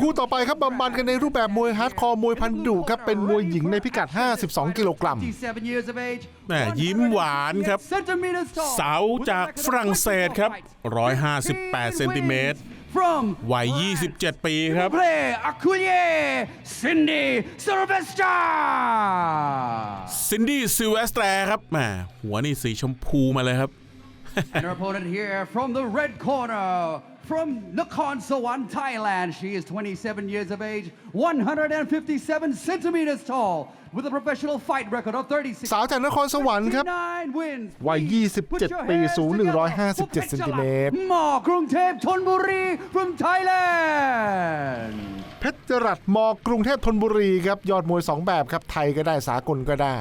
คู่ต่อไปครับบำบันกันในรูปแบบมวยฮาร์ดคอร์มวยพันดุครับ เป็นมวยหญิงในพิกัด 52 กิโลกรัม57 years of age. แหม่ยิ้มหวานครับ centimeters tall. สาวจากฝรั่งเศสครับ 158 เซนติเมตร From วัย 27 ปีครับ Play Aculier Cindy Sylvester. ซินดี้ซิลเวสแตรครับแหมหัวนี่สีชมพูมาเลยครับ and her opponent here from the red corner, from Nakhon Sawan, Thailand. She is 27 years of age, 157 centimeters tall, with a professional fight record of 36. สาวจากนครสวรรค์ครับ 59 wins. วัย Please 27 put your ปี hands สูง together 157 for เซนติเมตร Pechala Ma Krungthep Thonburi from Thailand. เพชรจรัสมกรุงเทพธนบุรีครับ ยอดมวย 2 แบบครับ ไทยก็ได้ สากลก็ได้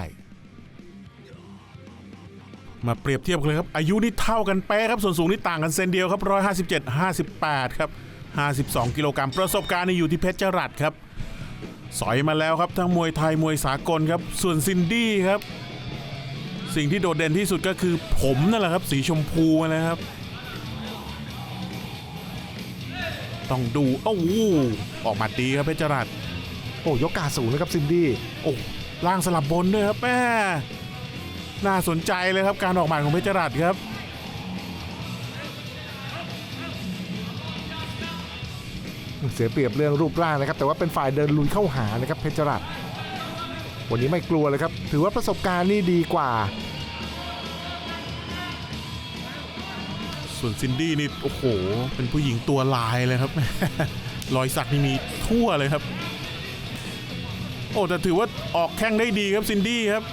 มาเปรียบเทียบกันเลยครับ อายุนี่เท่ากันเป๊ะครับ ส่วนสูงนี่ต่างกันเซนเดียวครับ157 58 ครับ 52 กิโลกรัมประสบการณ์นี่อยู่ที่เพชรจรัสครับ สอยมาแล้วครับทั้งมวยไทยมวยสากลครับ ส่วนซินดี้ครับ สิ่งที่โดดเด่นที่สุดก็คือผมนั่นแหละครับ สีชมพูนะครับ ต้องดูเอ้าวู้ออกมาดีครับเพชรจรัสโอ้ยกกาสูงนะครับซินดี้โอ้ล่างสลับบนด้วยครับแม่ น่าสนใจเลยครับการออกหมายของเพชรรัสครับเสียเปรียบเรื่องรูปร่างนะครับ แต่ว่าเป็นฝ่ายเดินลุยเข้าหานะครับเพชรรัสวันนี้ไม่กลัวเลยครับ ถือว่าประสบการณ์นี่ดีกว่า ส่วนซินดี้นี่ โอ้โห เป็นผู้หญิงตัวลายเลยครับ รอยสักนี่มีทั่วเลยครับ โอ้แต่ถือว่าออกแข้งได้ดีครับซินดี้ครับ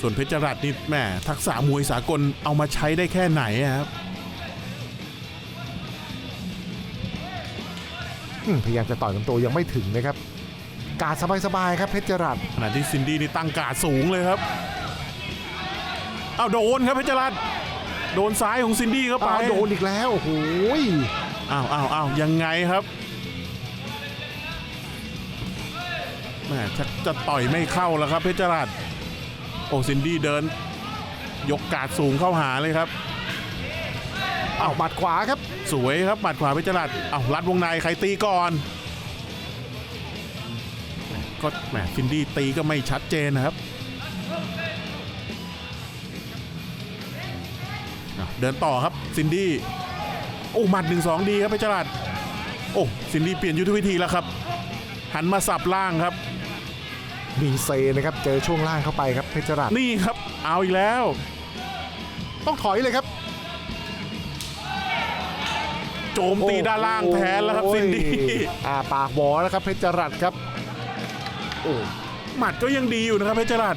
ส่วนเพชรจรัสนี่แหมทักษะมวยสากลเอามาใช้ได้แค่ไหนอะครับอืมพยายามจะต่อยลำตัวยังไม่ถึงนะครับ การสบายๆครับเพชรจรัสขณะที่ซินดี้นี่ตั้งการดสูงเลยครับเอาโดนครับเพชรจรัสโดนซ้ายของซินดี้เข้าไปอ้าวโดนอีกแล้วโอ้โหยอ้าวอ้าวอ้าวยังไงครับแหมชักจะต่อยไม่เข้าแล้วครับเพชรจรัส โอ้ซินดี้เดิน ยกการดสูงเข้าหาเลยครับอ้าวหมัดขวาครับ สวยครับหมัดขวาเพชรจรัสอ้าวรัดวงในใครตีก่อนแหมก็แหมซินดี้ตีก็ไม่ชัดเจนนะครับอ้าวเดินต่อครับซินดี้โอ้หมัดหนึ่งสองดีครับเพชรจรัสโอ้ซินดี้เปลี่ยนยุทธวิธีแล้วครับ หันมาสับล่างครับ มีเซนะครับเจอช่วงล่างเข้าไปครับเพชรจรัสนี่ครับ เอาอีกแล้ว ต้องถอยเลยครับโจมตีด้านล่างแทนแล้วครับโอ้ยซินดี้อ่าปากหวอแล้วครับเพชรจรัสครับโอ้หมัดก็ยังดีอยู่นะครับเพชรจรัส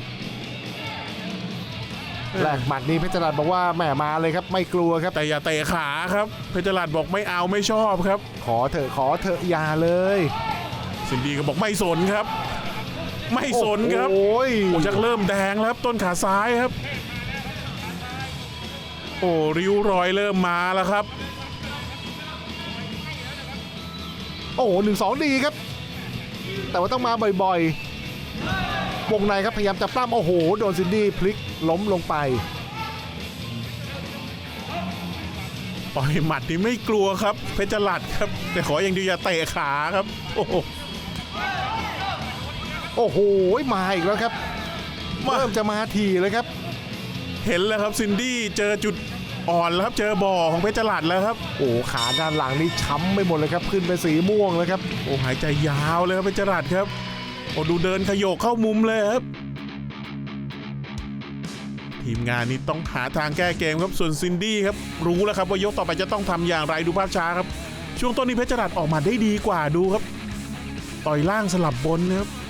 แรกหมัดนี้เพชรจรัสบอกว่าแหมมาเลยครับไม่กลัวครับ แต่อย่าเตะขาครับ เพชรจรัสบอกไม่เอาไม่ชอบครับ ขอเถอะขอเถอะอย่าเลย ซินดี้ก็บอกไม่สนครับ ไม่สนครับโอ้ยโอ้ชักเริ่มแดงแล้วครับต้นขาซ้ายครับ โอ้ริ้วรอยเริ่มมาแล้วครับ โอ้โหหนึ่งสองดีครับ แต่ว่าต้องมาบ่อยๆวงในครับพยายามจะปล้ำโอ้โห โดนซินดี้พลิกล้มลงไปปล่อยหมัดนี่ไม่กลัวครับ เพชรจรัสครับ แต่ขออย่างเดียวอย่าเตะขาครับ โอ้โห โอ้โหมาอีกแล้วครับมาเริ่มจะมาทีเลยครับ เห็นแล้วครับซินดี้เจอจุดอ่อนแล้วครับเจอบ่อของเพชรจรัสแล้วครับ โอ้โหขาด้านหลังนี่ช้ำไปหมดเลยครับ ขึ้นไปสีม่วงเลยครับโอ้หายใจยาวเลยครับเพชรจรัสครับโอ้ดูเดินขยโยกเข้ามุมเลยครับทีมงานนี้ต้องหาทางแก้เกมครับส่วนซินดี้ครับรู้แล้วครับว่ายกต่อไปจะต้องทำอย่างไรดูภาพช้าครับ ช่วงต้นนี้เพชรจรัสออกมาได้ดีกว่าดูครับ ต่อยล่างสลับบนนะครับอืม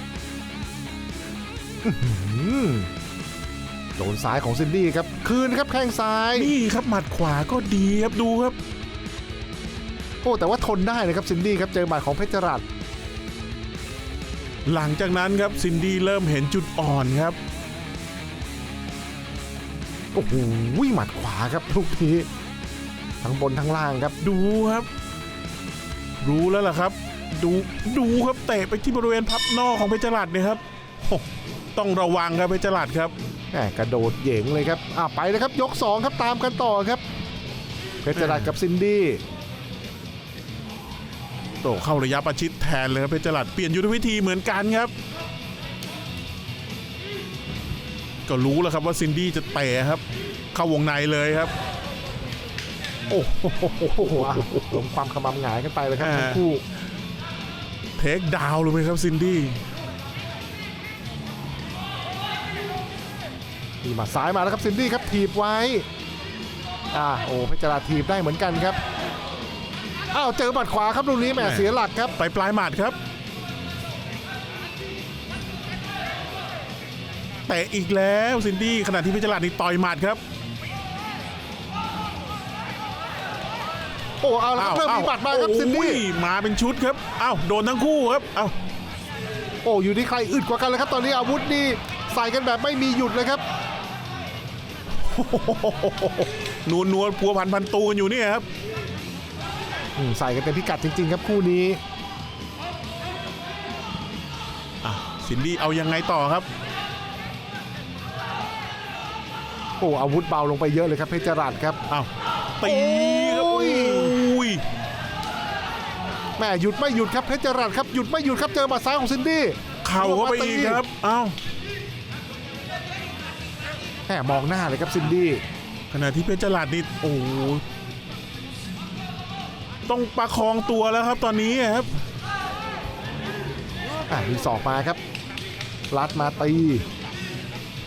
โดนซ้ายของซินดี้ครับ คืนครับแข้งซ้าย นี่ครับหมัดขวาก็ดีครับดูครับ โอ้แต่ว่าทนได้นะครับซินดี้ครับเจอหมัดของเพชรจรัสหลังจากนั้นครับซินดี้เริ่มเห็นจุดอ่อนครับ โอ้โหหมัดขวาครับลูกนี้ทั้งบนทั้งล่างครับ ดูครับ รู้แล้วล่ะครับ ดูดูครับเตะไปที่บริเวณพับนอกของเพชรจรัสเนี่ยครับโอ้ ต้องระวังครับเพชรจรัสครับแหมกระโดดเหย่งเลยครับอ่าไปเลยครับยก 2 ครับตามกันต่อครับ เพชรจรัสกับซินดี้โตเข้าระยะประชิดแทนเลยครับเพชรจรัสเปลี่ยนยุทธวิธีเหมือนกันครับ ก็รู้แล้วครับว่าซินดี้จะเตะครับ เข้าวงในเลยครับ โอ้โหโอ้โหอะลงความขมำหงายกันไปเลยครับอ่าทั้งคู่ เทคดาวน์เลยไหมครับซินดี้ มีหมาซ้ายมาแล้วครับซินดี้ครับถีบไว้อ่าโอ้เพชรจรัสถีบได้เหมือนกันครับอ้าวเจอบัดขวาครับลูกนี้แหมเสียหลักครับ ไปปลายหมัดครับเตะอีกแล้วซินดี้ขณะที่เพชรจรัสนี่ต่อยหมัดครับ โอ้เอาละครับเริ่มมีบัตรมาครับซินโอ้ดี้ยมาเป็นชุดครับอ้าวโดนทั้งคู่ครับอ้าวโอ้อยู่ที่ใครอึดกว่ากันเลยครับ ตอนนี้อาวุธนี่ใส่กันแบบไม่มีหยุดเลยครับ นวลนวลพัวพันพันตูกันอยู่เนี่ยครับอืมใส่กันเต็มพิกัดจริง ๆ ครับคู่นี้ อะซินดี้เอายังไงต่อครับ โอ้อาวุธเบาลงไปเยอะเลยครับเพชรจรัสครับ อ้าวตีครับโอ้โอ้ย ยแม่หยุดไม่หยุดครับเพชรจรัสครับหยุดไม่หยุดครับเจอหมัดซ้ายของซินดี้เข่าเข้าไปอีกครับอ้าว แหมมองหน้าเลยครับซินดี้ขณะที่เพชรจรัสนี่โอ้โหต้องประคองตัวแล้วครับตอนนี้ครับอะมีศอกมาครับ ลัดมาตี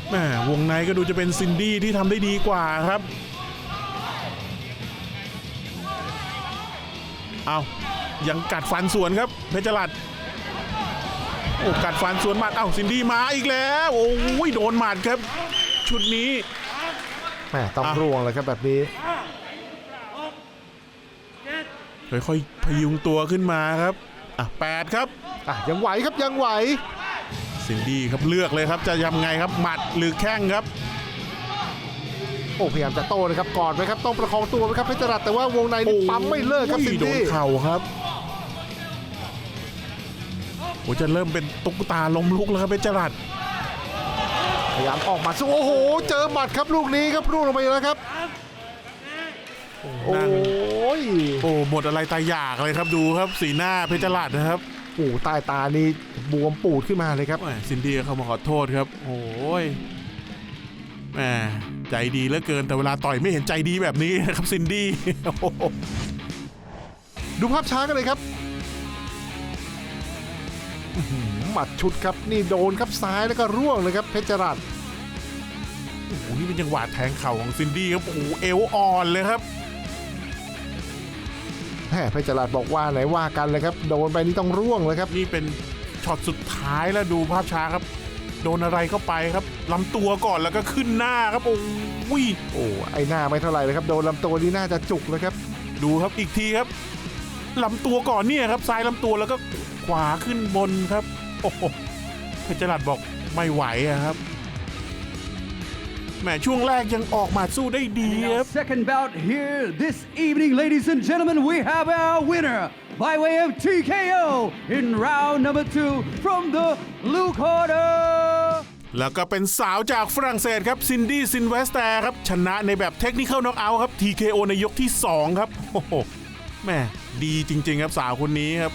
แหมวงในก็ดูจะเป็นซินดี้ที่ทำได้ดีกว่าครับ เอายังกัดฟันสวนครับ เพชรจรัสโอ้กัดฟันสวนหมัดเอ้าซินดี้มาอีกแล้ว โอ้ยโดนหมัดครับ ชุดนี้แหมต้องอะร่วงเลยครับแบบนี้ค่อยๆพยุงตัวขึ้นมาครับอะแปดครับอะยังไหวครับยังไหวซินดี้ครับเลือกเลยครับจะทำไงครับหมัดหรือแข้งครับโอ้พยายามจะโต้นะครับกอดไว้ครับต้องประคองตัวไว้ครับเพชรจรัสแต่ว่าวงในนี่ปั๊มไม่เลิกครับโอ้ซิยนโดนดี้เข่าครับโอ้จะเริ่มเป็นตุ๊กตาล้มลุกแล้วครับเพชรจรัส พยายามออกหมาสู้โอ้โห เจอหมัดครับลูกนี้ครับร่วงลงไปแล้วครับ โอ้ยโอ้หมดอะไรตายอยากเลยครับดูครับสีหน้าเพชรจรัสนะครับโอ้ใต้ตานี่บวมปูดขึ้นมาเลยครับ แหมซินดี้เข้ามาขอโทษครับ โอ้ยแหมใจดีเหลือเกินแต่เวลาต่อยไม่เห็นใจดีแบบนี้นะครับซินดี้โอ้โหดูภาพช้ากันเลยครับอื้อ หือหมัดชุดครับนี่โดนครับซ้ายแล้วก็ร่วงเลยครับเพชรจรัสโอ้โหนี่เป็นจังหวะแทงเข่าของซินดี้ครับโอ้โหเอวอ่อนเลยครับแหมเพชรจรัสบอกว่าไหนว่ากันเลยครับโดนไปนี่ต้องร่วงเลยครับ นี่เป็นช็อตสุดท้ายแล้วดูภาพช้าครับ โดนอะไรเข้าไปครับลำตัวก่อนแล้วก็ขึ้นหน้าครับโอ้ยโอ้ไอหน้าไม่เท่าไหร่เลยครับโดนลำตัวนี่น่าจะจุกเลยครับ ดูครับอีกทีครับลำตัวก่อนเนี่ยครับซ้ายลำตัวแล้วก็ ขวาขึ้นบนครับ โอ้โหเพชรจรัสบอกไม่ไหวอะครับแหมช่วงแรกยังออกมาสู้ได้ดีครับ Second bout here this evening, ladies and gentlemen, we have our winner by way of TKO in round number two from the blue corner. แล้วก็เป็นสาวจากฝรั่งเศสครับซินดี้ซินเวสแตร์ครับชนะในแบบเทคนิค l ลน็อกเอาท์ครับ TKO ในยกที่ 2 ครับ โอ้โหแหม่ดีจริง ๆ ครับสาวคนนี้ครับ